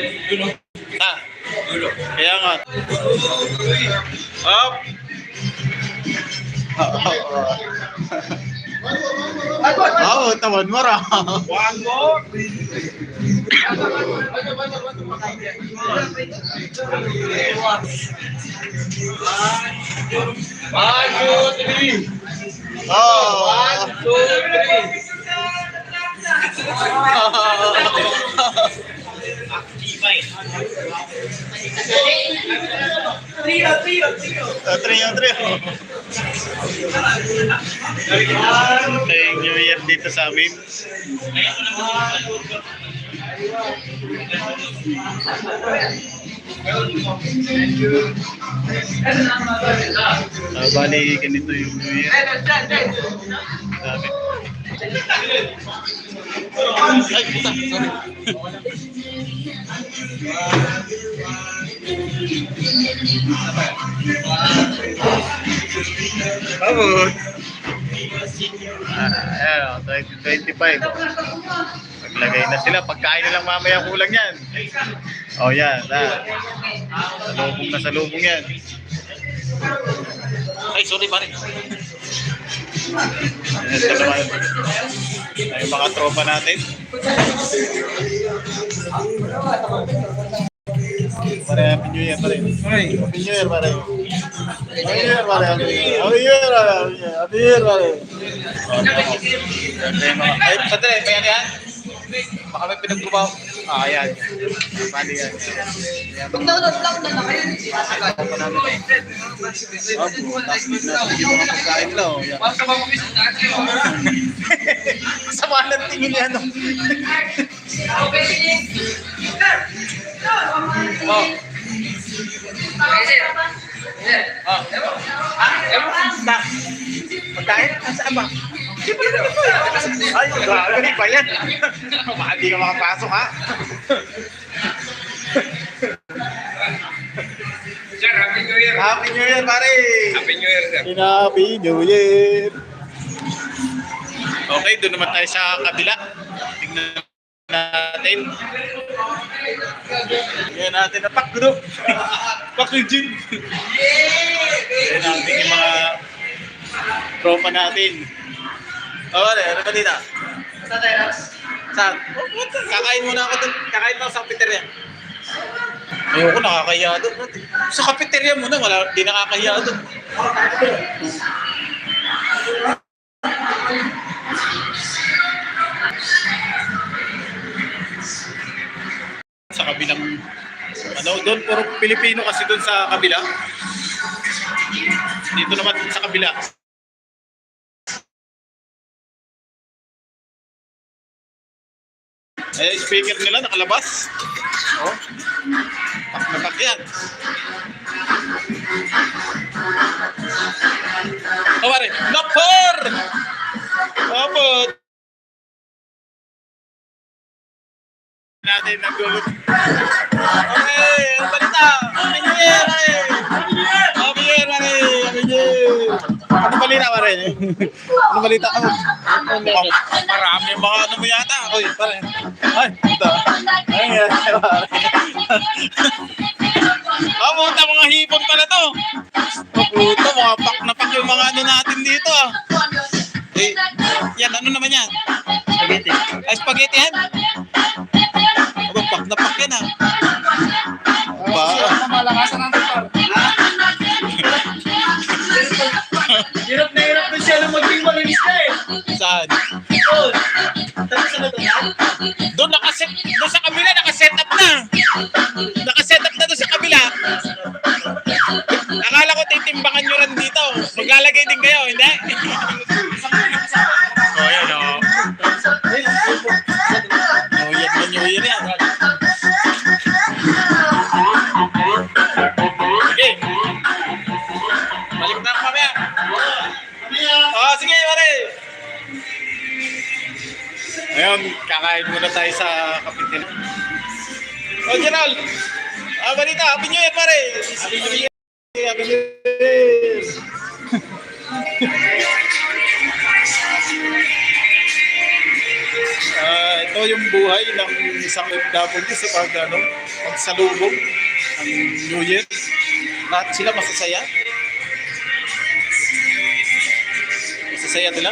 Ha? Kaya nga. Up! Oh, tawad mo ra. One more. One, two, three. Oh. One, two, three. Trio, trio, trio. Uh, trio, trio. Thank New Year dito sa amin. Ah, bali, ganito yung New Year. Sabi. Ay, puta, sorry. Abot. Ah, ayan, 2025. Maglagay na sila. Pagkain na lang mamaya kulang yan. Oh, yan. Ah. Salubong na salubong yan. Ay, sorry pare. Ito naman. Ay, mga tropa natin. Pare, Happy New Year, pare. Happy New Year, pare. Happy New Year, pare. Happy New Year, Happy New Year, pare. Happy New Year, pare. Ay, sandali, may ano yan? Baka may pinagtrabaho. Ah, yan. Bali yan. Yan. Pag-download lang na lang kayo. Tropa namin. Oh, butas na yung mga pagkain lang. oh. Basta ba mabis dati mo? Sama ng tingin yan. oh. Oh. Oh. Ah, ewan. Na, pagkain? Saan ba? Ba naman ito? Ay, grabe pa yan. Baka di ka makapasok ha. Sir, Happy New Year. Happy New Year, pare! Happy New Year, sir. Happy New Year! Okay, doon naman tayo sa kabila. Tingnan natin. Tingnan natin na pak group. pak legit. Tingnan natin yung mga tropa natin. Oh, ano, ano ba dito? Saan? Oh, what? Kakain muna ako doon. Kakain lang sa cafeteria. Ayoko, nakakahiya doon. Sa cafeteria muna, wala, di nakakahiya doon. Sa kabilang, ano, doon, puro Pilipino kasi doon sa kabila. Dito naman sa kabila. Ay, speaker nila nakalabas. Oh. Pak na pak. Oh, pare. Nakpor! Opo. Natin nagulog. Okay, Ano balita, pare? Ano balita? Oh. Marami mga ano mo yata. Oy, pare. Ay, ito. Ay, ay, pare. Ah, puta, mga hipon pala to. Oh, puta, mga pak na pak yung mga ano natin dito ah. Eh, yan, ano naman yan? Spaghetti. Ay, spaghetti yan? Doon sa kabila nakaset up na. Nakaset up na doon sa kabila. Akala ko titimbangan nyo rin dito. Maglalagay din kayo, hindi? kakain muna tayo sa kapitin. Oh, Gerald! Ah, balita, Happy New Year, pare! Happy New Year! Happy New Year! Ah, ito, yung buhay ng isang FW sa pag, ano, pagsalubong ng New Year. Lahat sila masasaya. Masasaya sila.